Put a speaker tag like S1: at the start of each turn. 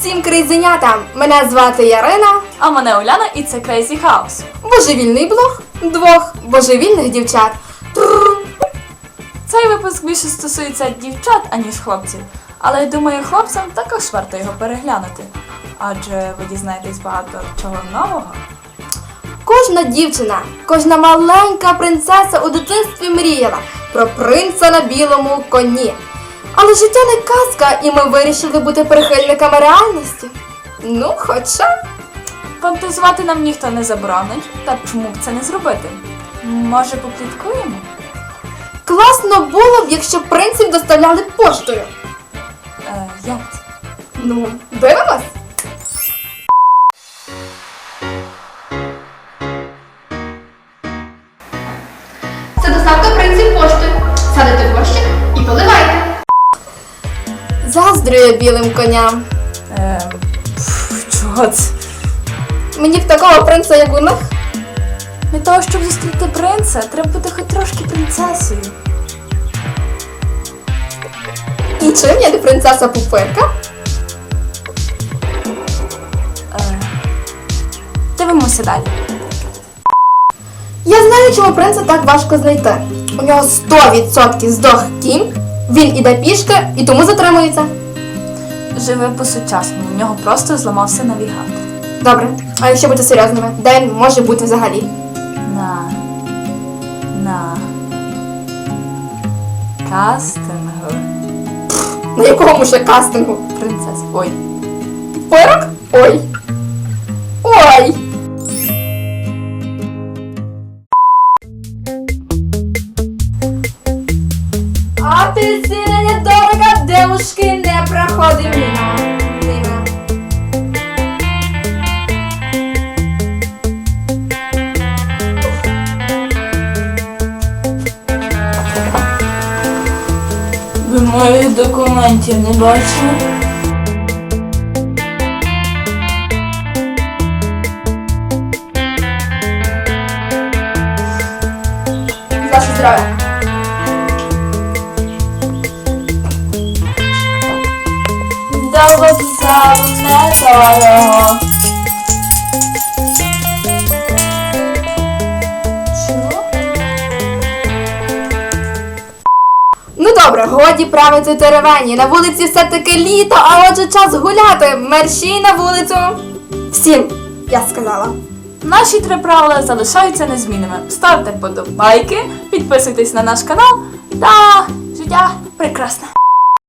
S1: всім кризенятам! Мене звати Ярина.
S2: А мене Уляна і це Crazy House.
S1: Божевільний блог двох божевільних дівчат. Трррр.
S2: Цей випуск більше стосується дівчат, аніж хлопців. Але я думаю, хлопцям також варто його переглянути. Адже ви дізнаєтесь багато чого нового.
S1: Кожна дівчина, кожна маленька принцеса у дитинстві мріяла про принца на білому коні. Але життя не казка, і ми вирішили бути прихильниками реальності. Ну, хоча.
S2: Фантазувати нам ніхто не заборонить, та чому б це не зробити? Може, попліткуємо?
S1: Класно було б, якщо принців доставляли поштою.
S2: Е, як це?
S1: Ну, дивимось. Заздрює білим коням.
S2: Е, чого це?
S1: Мені б такого принца, як у них.
S2: Для того, щоб зустріти принца, треба бути хоч трошки принцесою.
S1: І чим я не принцеса пупирка?
S2: Е, дивимося далі.
S1: Я знаю, чому принца так важко знайти. У нього 100% здох кінь, він іде пішки і тому затримується.
S2: Живе по-сучасному, в нього просто зламався навігатор.
S1: Добре, а якщо бути серйозними, де він може бути взагалі?
S2: На. На. Кастингу.
S1: На якому ще кастингу?
S2: Принцес. Ой.
S1: Пирок? Ой. Ой. Апельсины недорого, девушки, не проходим мимо. Мимо.
S2: Ви моїх документів не бачили?
S1: Ваше здравие.
S2: Вокзалу недорого.
S1: Ну добре, годі правити теревені. На вулиці все-таки літо, а отже час гуляти. Мерщій на вулицю. Всім, я сказала.
S2: Наші три правила залишаються незмінними. Ставте подобайки, підписуйтесь на наш канал та життя прекрасне.